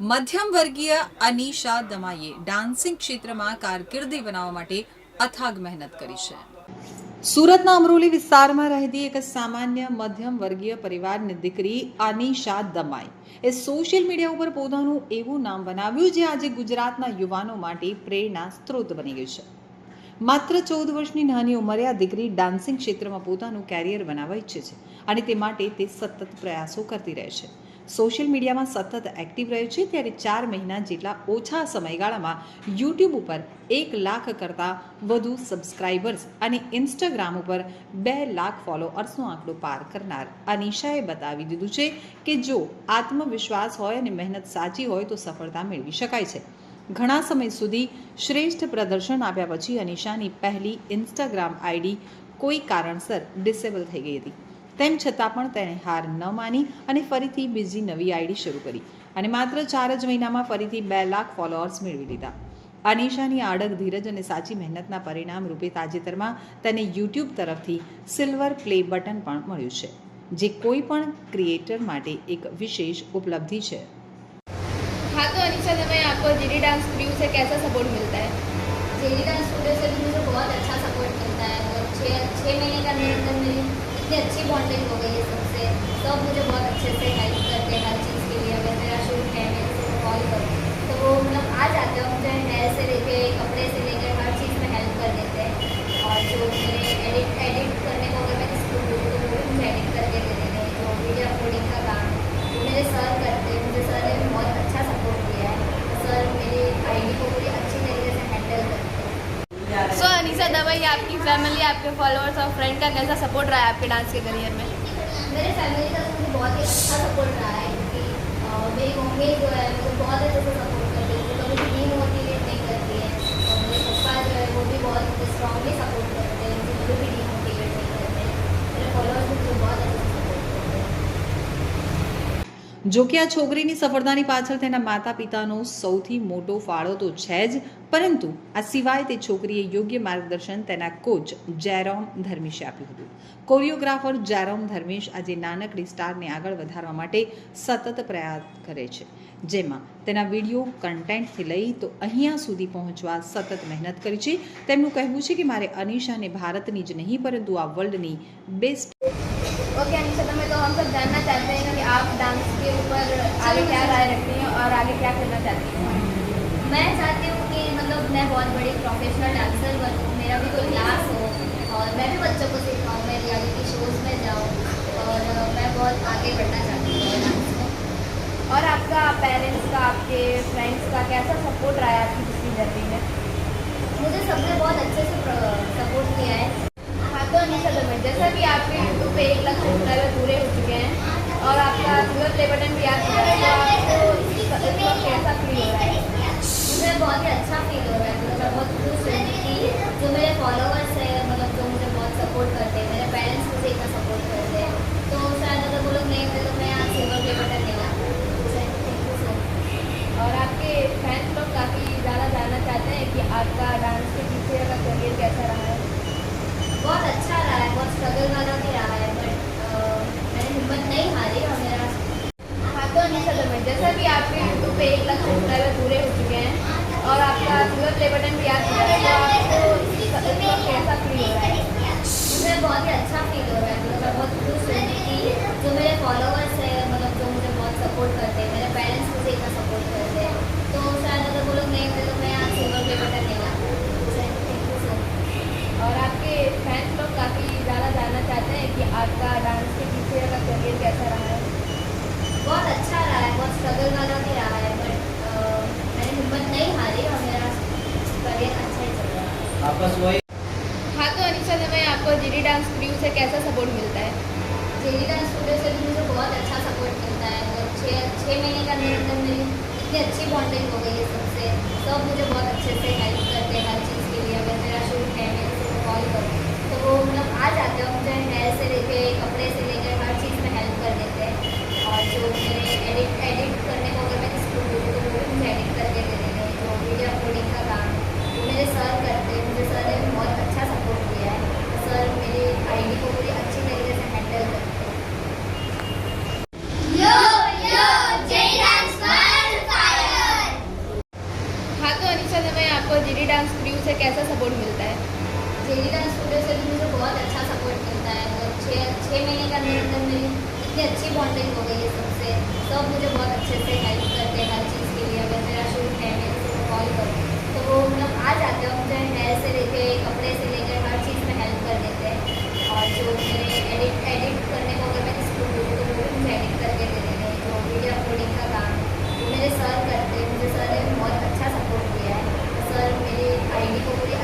મધ્યમ વર્ગીય અનિશા દમાઈએ ડાન્સિંગ ક્ષેત્રમાં કારકિર્દી બનાવવા માટે અથાગ મહેનત કરી છે. સુરતના અમરોલી વિસ્તારમાં રહેતી એક સામાન્ય મધ્યમ વર્ગીય પરિવારની દીકરી અનિશા દમાઈ એ સોશિયલ મીડિયા ઉપર પોતાનું એવું નામ બનાવ્યું જે આજે ગુજરાતના યુવાનો માટે પ્રેરણા સ્ત્રોત બની ગયું છે. માત્ર ચૌદ વર્ષની નાની ઉંમરે આ દીકરી ડાન્સિંગ ક્ષેત્રમાં પોતાનું કેરિયર બનાવવા ઈચ્છે છે અને તે માટે તે સતત પ્રયાસો કરતી રહે છે. સોશિયલ મીડિયામાં સતત એક્ટિવ રહ્યો છે, ત્યારે ચાર મહિના જેટલા ઓછા સમયગાળામાં યુટ્યુબ ઉપર એક લાખ કરતાં વધુ સબસ્ક્રાઇબર્સ અને ઇન્સ્ટાગ્રામ ઉપર બે લાખ ફોલોઅર્સનો આંકડો પાર કરનાર અનિશાએ બતાવી દીધું છે કે જો આત્મવિશ્વાસ હોય અને મહેનત સાચી હોય તો સફળતા મેળવી શકાય છે. ઘણા સમય સુધી શ્રેષ્ઠ પ્રદર્શન આપ્યા પછી અનિશાની પહેલી ઇન્સ્ટાગ્રામ આઈડી કોઈ કારણસર ડિસેબલ થઈ ગઈ હતી. તેમ છતાં પણ તેણે હાર ન માની અને ફરીથી બીજી નવી આઈડી શરૂ કરી અને માત્ર ચાર જ મહિનામાં ફરીથી બે લાખ ફોલોઅર્સ મેળવી લીધા અનિશાની આડક ધીરજ અને સાચી મહેનતના પરિણામ રૂપે તાજેતરમાં તેને યુટ્યુબ તરફથી સિલ્વર પ્લે બટન પણ મળ્યું છે જે કોઈ પણ ક્રિએટર માટે એક વિશેષ ઉપલબ્ધિ છે हाँ तो अनिशा दमाई आपको जीडी डांस क्रू से कैसा सपोर्ट मिलता है जेडी डांस स्टूडियो से भी मुझे बहुत अच्छा सपोर्ट मिलता है और छः छः महीने का मेरे अंदर मेरी इतनी अच्छी बॉन्डिंग हो गई है सबसे। सब मुझे बहुत अच्छे से हेल्प करते हैं हर चीज़ के लिए। अगर मेरा शूट है मैं किसी कॉल करूँ। तो वो मतलब आ जाते हैं चाहे हेयर से लेके कपड़े से लेकर हर चीज़ में हेल्प कर देते हैं और जो मेरे एडिट एडिट करने को अगर मैं किसी को बोलूँ तो वो भी मुझे एडिट करके दे देते हैं जो वीडियो अपलोडिंग का काम वो मेरे सर करते हैं मुझे सर ने भी बहुत अच्छा सपोर्ट किया है सर मेरी आईडी को पूरी अच्छी तरीके से हैंडल करते हैं सो दमाई आपकी फैमिली आपके फॉलोअर्स और फ्रेंड का कैसा सपोर्ट रहा है आपके डांस के करियर में? मेरे फैमिली का मुझे बहुत ही अच्छा सपोर्ट रहा है, क्योंकि मेरी मम्मी जो है જો કે આ છોકરીની સફળતાની પાછળ તેના માતા પિતાનો સૌથી મોટો ફાળો તો છે જ, પરંતુ આ સિવાય તે છોકરીએ યોગ્ય માર્ગદર્શન તેના કોચ જેરોમ ધર્મેશે આપ્યું હતું. કોરિયોગ્રાફર જેરોમ ધર્મિશ આજે નાનકડી સ્ટારને આગળ વધારવા માટે સતત પ્રયાસ કરે છે. જેમાં તેના વીડિયો કન્ટેન્ટથી લઈ તો અહીંયા સુધી પહોંચવા સતત મહેનત કરી છે. તેમનું કહેવું છે કે મારે અનિશાને ભારતની જ નહીં, પરંતુ આ વર્લ્ડની બેસ્ટ ओके अनिशा दमाई तो हम सब जानना चाहते हैं कि आप डांस के ऊपर आगे क्या राय रखती हैं और आगे क्या करना चाहती हैं? मैं चाहती हूँ कि मतलब मैं बहुत बड़ी प्रोफेशनल डांसर बनूँ, मेरा भी कोई क्लास हो और मैं भी बच्चों को सिखाऊँ, मैं रियलिटी शोज़ में जाऊँ और मैं बहुत आगे बढ़ना चाहती हूँ डांस में और आपका पेरेंट्स का, आपके फ्रेंड्स का कैसा सपोर्ट रहा है आपकी पिछली जर्नी में मुझे सबने बहुत अच्छे से सपोर्ट किया हाँ। तो अच्छा मतलब तो तो आपके फैंस लोग काफ़ी ज़्यादा जानना चाहते हैं कि आपका डांस के पीछे का करियर कैसा रहा है बहुत अच्छा रहा है बहुत स्ट्रगल वाला भी रहा है बट मैंने हिम्मत नहीं हारी और मेरा हाँ तो अनिशा दमाई जैसा कि पूरे हो चुके हैं। और आपका प्ले बटन भी आपको कैसा फील हो रहा है? बहुत ही अच्छा फील हो रहा है। मतलब बहुत खुश जो मेरे फॉलोअर्स हैं मतलब जो मुझे बहुत सपोर्ट करते हैं, मेरे पेरेंट्स मुझे इतना सपोर्ट करते हैं। तो शायद वो लोग नहीं तो और आपके लोग काफ़ी ज़्यादा जानना चाहते हैं कि आपका डांस के पीछे का करियर कैसा रहा है? बहुत अच्छा रहा है, बहुत स्ट्रगल वाला भी रहा है बट मैंने हिम्मत नहीं हारी और मेरा करियर अच्छा ही चल है वही हाँ तो अनिशा दमाई आपको जीडी डांस क्रू से कैसा सपोर्ट मिलता है? जेडी डांस स्टूडियो से भी मुझे बहुत अच्छा सपोर्ट मिलता है। और छः छः महीने का मेरे अंदर मेरी इतनी अच्छी बॉन्डिंग हो गई है सबसे। सब मुझे बहुत अच्छे से हेल्प करते हैं, हर चीज़ के लिए अगर मेरा शूट है मैं किसी को कॉल करूँ तो वो मतलब आ जाते हैं मुझे हेयर से लेके कपड़े से लेकर हर चीज़ में हेल्प कर देते हैं और जो मेरे एडिट एडिट करने को अगर मैं किसी को बोलूँ तो वो भी मुझे एडिट करके दे देते हैं जो वीडियो अपलोडिंग का काम वो मेरे सर करते हैं मुझे सर ने भी बहुत अच्छा सपोर्ट किया है सर मेरी आईडी को पूरी अच्छी तरीके से हैंडल करते हैं Yo, yo, J Dance World उनसे कैसा सपोर्ट मिलता है स्टूडियो से भी मुझे बहुत अच्छा सपोर्ट मिलता है मतलब छः छः महीने के अंदर अंदर मेरी इतनी अच्छी बॉन्डिंग हो गई है सबसे। सब मुझे बहुत अच्छे से हेल्प करते हैं हर चीज़ के लिए। अगर मेरा शूट है मैं किसी कॉल करूँ तो वो मतलब आ जाते हैं। मुझे हेयर से लेके कपड़े से लेकर हर चीज़ में हेल्प कर देते हैं। और जो मेरे एडिट एडिट करने को अगर मैं किसी को बोलूँ तो वो भी मुझे एडिट करके दे देते हैं। जो वीडियो अपलोडिंग का काम मेरे सर करते हैं। मुझे सर ने बहुत अच्छा सपोर्ट किया है। सर मेरी आईडी को पूरी